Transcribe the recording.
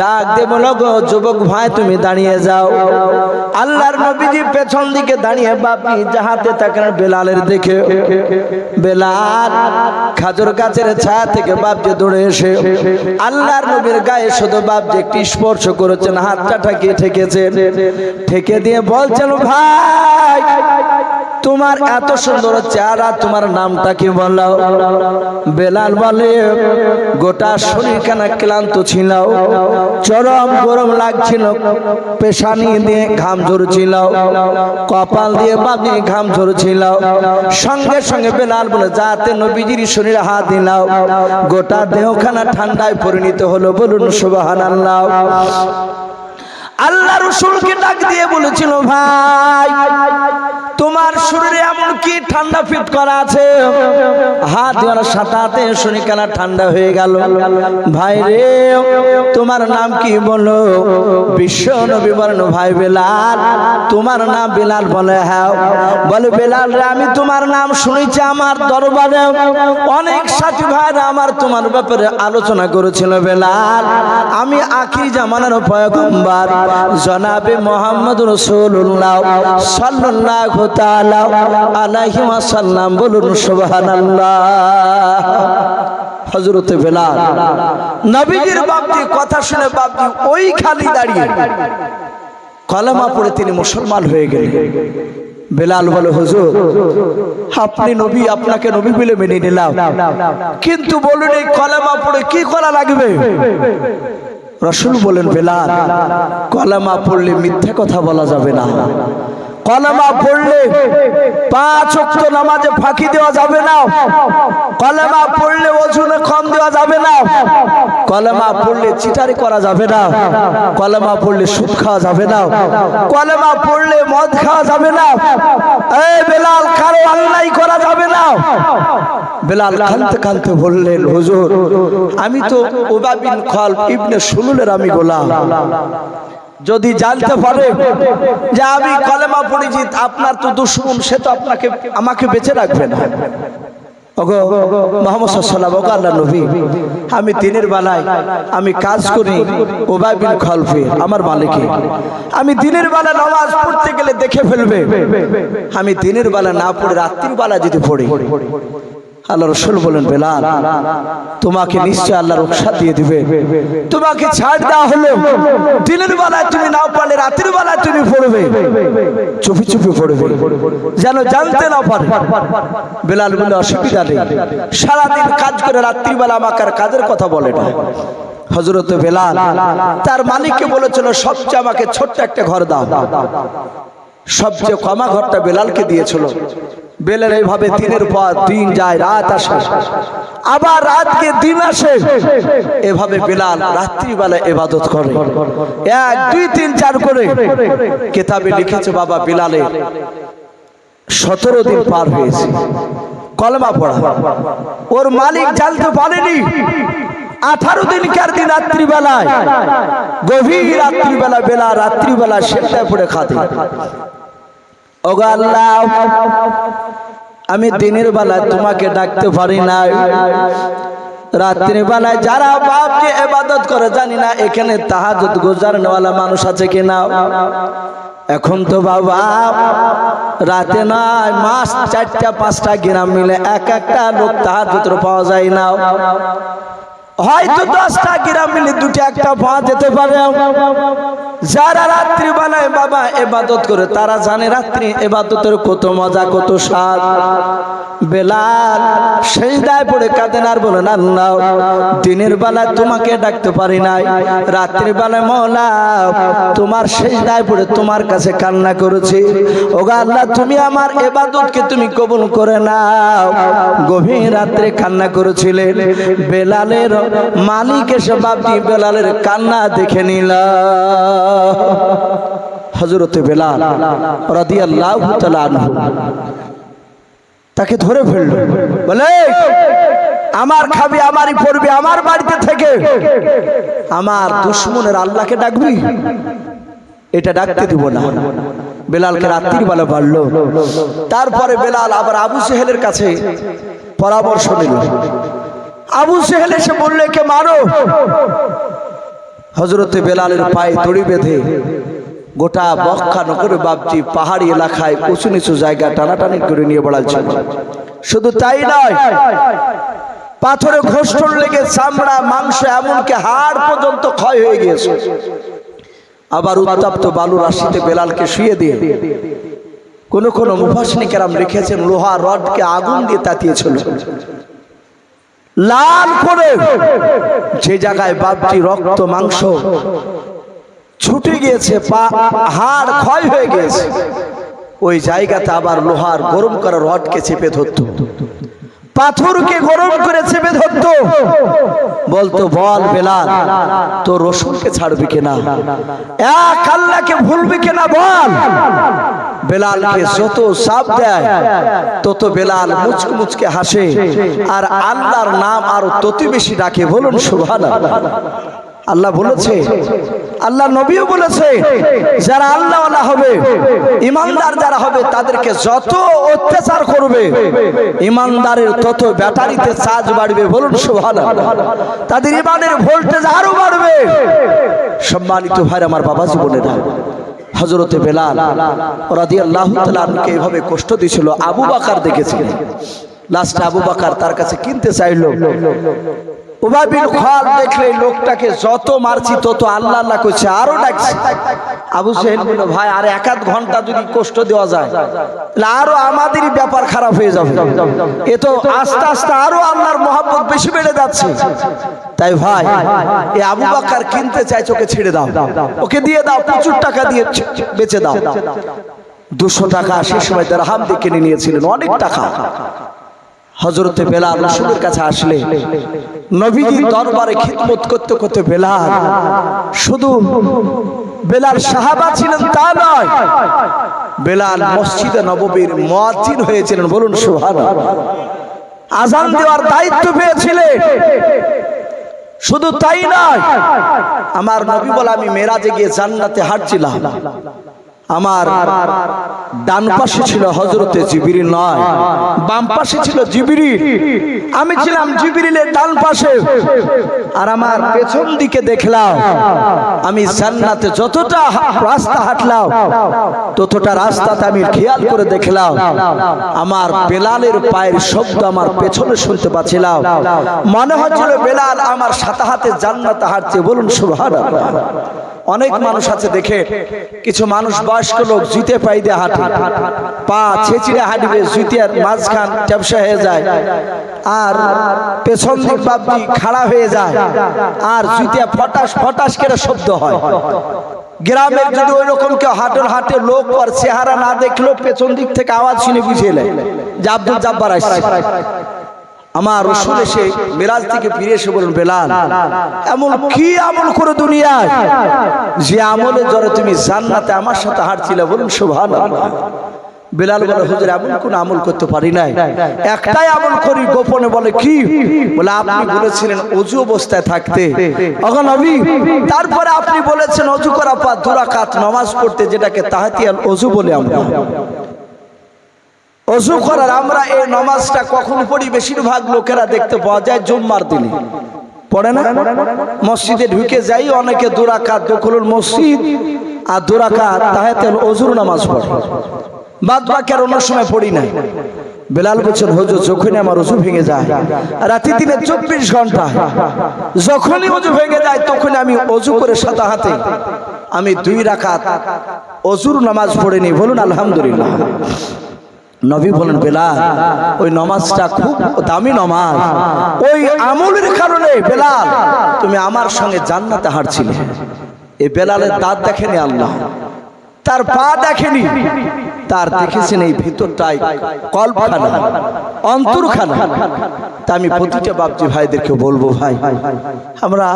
ডাক দেব বলো গো, যুবক ভাই, তুমি দাঁড়িয়ে যাও। আল্লাহর নবীজি পেছন দিকে দাঁড়িয়ে বাপি যাহাতে তাকেন বেলালের দেখে। বেলাল খাজুর গাছের ছায়া থেকে বাপজি দৌড়ে এসে আল্লাহর নবীর গায়ে শুধু বাপজি একটি স্পর্শ করেছেন, হাতটা ঠাকিয়ে ঠেকেছেন। ঠেকে দিয়ে বলছেন, ভাই তোমার এত সুন্দর চেহারা, তোমার নামটা কি বলো বেলাল বলে, গোটা শরীর কেন ক্লান্ত ছিল চরম গরম লাগছিল, পেশানি দিয়ে ঘাম ঝরছিল, কপাল দিয়ে বাবি ঘাম ঝরছিল। সঙ্গে সঙ্গে বেলাল বলে, যাতে নবীজির শরীরে হাত দিলাও, গোটা দেহখানা ঠান্ডায় পরিণত হলো বলুন সুবাহান আল্লাহ আল্লাহ রসুলকে ডাক দিয়ে বলেছিল, ভাই, তোমার শরীরে এমন কি ঠান্ডা ফিট করা আছে? হাত দেওয়ার সাঁতাতে শরীর কেনা ঠান্ডা হয়ে গেল? ভাই রে, তোমার নাম কি বলো? বিশ্ব নবী বলেন, ভাই বেলাল, তোমার নাম বেলাল বলে হ্যাঁ। বলে, বেলাল রে, আমি তোমার নাম শুনেছি আমার দরবারে। অনেক সাথী ভাইরা আমার তোমার ব্যাপারে আলোচনা করেছিল, বেলাল। আমি আখির জামানার পয়গম্বর। জনাবে মোহাম্মদ রসুল্লাহ সাল্লাল্লাহু তাআলা আলাইহি ওয়াসাল্লাম বলুন সুবহানাল্লাহ। হযরতে বেলাল, নবীজির বাপজি কথা শুনে বাপজি ওই খালি দাঁড়িয়ে কলেমা পড়ে তিনি মুসলমান হয়ে গেলেন। বেলাল বলে, হুজুর, আপনি নবী, আপনাকে নবী বলে মেনে নিলাম। কিন্তু বলুন এই কলেমা পড়ে কি করা লাগবে? রসুল বলেন বেলাল কলামা পড়লে মিথ্যা কথা বলা যাবে না। কলেমা পড়লে পাঁচ অক্ত নামাজে ফাঁকি দেওয়া যাবে না। কলেমা পড়লে ওজনে কম দেওয়া যাবে না। কলেমা পড়লে চিটারি করা যাবে না। কলেমা পড়লে সুদ খাওয়া যাবে না। কলেমা পড়লে মদ খাওয়া যাবে না। এই বেলাল, কারও আল্লাহ করা যাবে না। বেলাল কানতে কানতে বললেন, হুজুর, আমি তো ওবাবিন খল ইবনে সুলুলের আমি গোলাম। যদি জানতে পারে যে আমি কলেমা পড়েছি, আপনার তো দুশ্মন, সে তো আপনাকে, আমাকে বেঁচে রাখবে না। আমি দিনের বেলায় আমি কাজ করি আমার মালিকে। আমি দিনের বেলা নামাজ পড়তে গেলে দেখে ফেলবে, আমি দিনের বেলা না পড়ে রাত্রির বেলা যদি পড়ি আল্লাহ রসুল বলেন, বেলাল, তোমাকে নিশ্চয় আল্লাহ রক্ষা দিয়ে দিবে। তোমাকে ছাড় দেওয়া হলো। দিনের বেলায় তুমি না পারলে রাতের বেলায় তুমি পড়বে। চুপি চুপি পড়বে। যেন জানতে না পারে। বেলাল বলে অসুবিধা নেই। সারাদিন কাজ করে রাত্রিবেলা আমাকে আর কাজের কথা বলে না। হজরত বেলাল তার মালিককে বলেছিল, সবচেয়ে আমাকে ছোট্ট একটা ঘর দাও। সবচেয়ে কমা ঘরটা বেলালকে দিয়েছিল। বেলাল এইভাবে দিনের পর দিন যায়, রাত আসে। আবার রাতকে দিন আসে। এভাবে বেলাল রাত্রিবেলা এবাদত করে। এক, দুই, তিন, চার করে কেতাবে লিখেছে বাবা বেলালে, সতেরো দিন পার হয়েছে। কলমা পড়া। ওর মালিক জানতে পারেনি। আঠারো দিন কার দিন রাত্রিবেলায়? গভীর রাত্রিবেলা বেলা রাত্রিবেলা সেটায় পড়ে খাতে আমি দিনের বেলায় তোমাকে ডাকতে পারি না রাত্রির বেলায় যারা বাপকে এবাদত করে, জানি না এখানে তাহাজত গোজার নেওয়ালা মানুষ আছে কিনা। এখন তো বাবা, রাতে নয়, মাস চারটা, পাঁচটা গ্রাম মিলে এক একটা লোক তাহাজত পাওয়া যায় না। হয়তো দশটা গ্রাম মিলে দুটো একটা পাওয়া যেতে পারে। যারা রাত্রি বেলায় বাবা এবাদত করে, তারা জানে রাত্রি এবাদতের কত মজা, কত স্বাদ। বেলাল সেই দায় পড়ে কাঁদেন আর বলেন, আল্লাহ, দিনের বেলায় তোমাকে ডাকতে পারি নাই রাত্রি বেলায় মৌলা, তোমার সেই দায় পড়ে তোমার কাছে কান্না করেছি। ওগা আল্লাহ, তুমি আমার এবাদতকে তুমি কবুল করে নাও। গভীর রাত্রে কান্না করেছিলেন। বেলালের মালিক এসে বাপি বেলালের কান্না দেখে নিল। হজরতে বেলাল রাদিয়াল্লাহু তাআলা তাকে ধরে ফেলল। বলে, আমার খাবি, আমারই পড়বি, আমার বাড়িতে থেকে। আমার দুশ্মনের আল্লাহকে ডাকবি, এটা ডাকতে দিব না। বেলালকে রাত্রির বেলা বাড়লো তারপরে বেলাল আবার আবু সেহেলের কাছে পরামর্শ নিল। আবু সেহেল এসে বললে কে মারো। হজরতে বেলালের পায়ে দড়ি বেঁধে গোটা বক্ষা নগরে বাপজি পাহাড়ি এলাকায় উঁচু নিচু জায়গা টানাটানি করে নিয়ে বেড়াচ্ছিল শুধু তাই নয়, পাথরে ঘোষণ লেগে চামড়া, মাংস, এমনকি হাড় পর্যন্ত ক্ষয় হয়ে গিয়েছে। আবার উত্তাপ্ত বালু রাশিতে বেলালকে শুয়ে দিয়ে কোন কোন মুফাসনিকেরাম লিখেছেন, লোহা রডকে আগুন দিয়ে তাতিয়েছিল। লাল করে যে জায়গায় বাপটি রক্ত, মাংস ছুটে গিয়েছে, পা, হাড় ক্ষয় হয়ে গেছে ওই জায়গাতে আবার লোহার গরম করা রডকে চেপে ধরত। পাথরকে গরম করে চেপে ধরত। বলতো, বল বেলাল তো রসুনকে ছাড়বি কিনা? এক আল্লাহকে ভুলবি কিনা বল? বেলালকে যত সাপ দেয়, তত বেলাল মুচকে মুচকে হাসে। আর আল্লাহর নাম আরও তত বেশি ডাকে, বলুন সুভান আল্লাহ বলেছে, আল্লাহ নবীও বলেছে, যারা আল্লাহ আল্লাহ হবে, ইমানদার যারা হবে, তাদেরকে যত অত্যাচার করবে, ইমানদারের তত ব্যাটারিতে চার্জ বাড়বে, বলুন সুভান তাদের ইমানের ভোল্টেজ আরও বাড়বে। সম্মানিত ভাই আমার বাবা জীবনেরা হজরতে বেলাল রাদি আল্লাহ তালকে এভাবে কষ্ট দিয়েছিল, আবু বাকার দেখেছিলেন। লাস্টে আবু বাকার তার কাছে কিনতে চাইলো। উবাবিল খাল দেখলে লোকটাকে যত মারছি তত আল্লাহ আল্লাহ করছে, আরও ডাকছে। আবু সাহেব বলল, ভাই, আর এক আধ ঘণ্টা যদি কষ্ট দেওয়া যায়, তাহলে আরও আমাদেরই ব্যাপার খারাপ হয়ে যাবে। এ তো আস্তে আস্তে আরও আল্লাহর মহাব্বত বেশি বেড়ে যাচ্ছে। তাই ভাই, এ আবু বাক্কার কিনতে চাইছে ওকে ছেড়ে দাও। ওকে দিয়ে দাও, প্রচুর টাকা দিয়ে বেচে দাও। দুশো টাকা সে সময় তারা হাম দিয়ে কিনে নিয়েছিলেন, অনেক টাকা। হজরতে বেলাল রসুলের কাছে আসলে, নবীজি দরবারে খিদমত করতে করতে বেলাল, শুধু বেলাল সাহাবা ছিলেন তা নয়, বেলাল মসজিদে নববীর মুয়াজ্জিন হয়েছিলেন বলুন সুবহানাল্লাহ। আজান দেওয়ার দায়িত্ব পেয়েছিলেন। শুধু তাই নয়, আমার নবী বলে আমি মেরাজে গিয়ে জান্নাতে হাঁটছিলাম। আমার ডান পাশে ছিল হজরতে জিবিরি নয়, বাম পাশে ছিল জিবিরি আমি ছিলাম জিবিরিলের ডান পাশে। আর আমার পেছন দিকে দেখলাম, আমি জান্নাতে যতটা রাস্তা হাঁটলাম, ততটা রাস্তাতে আমি খেয়াল করে দেখলাম, আমার বেলালের পায়ের শব্দ আমার পেছনে শুনতে পাচ্ছিলাম। মনে হচ্ছিল বেলাল আমার সাথে হাতে জান্নাতে হাঁটছে, বলুন সুবহানাল্লাহ। অনেক মানুষ আছে দেখে কিছু মানুষ বয়স্ক লোক জুতে পাই দিয়ে হাঁটে। পা ছেঁচিড়ে হাঁটবে জুতের মাঝখান টেপসা হয়ে যায়। আর পেছন দিক বাপি খাড়া হয়ে যায়। আর জুতে ফটাস ফটাস করে শব্দ হয়। গ্রামের যদি ওই রকম কেউ হাটের হাটে লোক আর চেহারা না দেখলেও পেছন দিক থেকে আওয়াজ শুনে বুঝিয়ে নেয়। যে আব্দুল জাব্বার আসছে আমার রসুল এসে মেরাজ থেকে ফিরে এসে বলুন বেলাল, এমন কি আমল করে দুনিয়ায়? যে আমলের জন্য তুমি জান্নাতে আমার সাথে হাঁটছিলে বলুন শোভান বেলাল বলে, হুজুর, এমন কোন আমল করতে পারি নাই। একটাই আমল করি, গোপনে বলে, কি? বলে, আপনি বলেছিলেন অজু অবস্থায় থাকতে। তারপরে আপনি বলেছেন অজু করা পর দুরাকাত নামাজ পড়তে যেটাকে তাহাতিয়াল অজু বলে আমরা। অজু করার আমরা এই নামাজটা কখন পড়ি? বেশিরভাগ লোকেরা দেখতে পাওয়া যায় জুম্মার দিনে। পড়ে না? মসজিদে ঢুকে যাই, অনেকে দুরাকাত দখলুল মসজিদ আর দুরাকাত তাহাতেল অজুর নামাজ পড়ে। বাদ বাকি অন্য সময় পড়ি নাই বেলাল বলছেন, হজুর, যখনই আমার অজু ভেঙে যায়, রাতে দিনে চব্বিশ ঘণ্টা, যখনই অজু ভেঙে যায়, তখনই আমি অজু করে সাদা হাতে আমি দুই রাকাত অজুর নামাজ পড়িনি বলুন, আলহামদুলিল্লাহ। নবী বলেন বেলাল ওই নমাজটা খুব দামি নমাজ। ওই আমলের কারণে বেলাল তুমি আমার সঙ্গে জান্নাতে হাঁটছিলে। এই বেলালের দাঁত দেখেনি আল্লাহ। তার পা দেখেনি। তার দেখেছেন এই ভিতরটাই কল্পখানা অন্তরখানা। তা আমি প্রতিটা বাপজি ভাইদেরকে বলব ভাই আমরা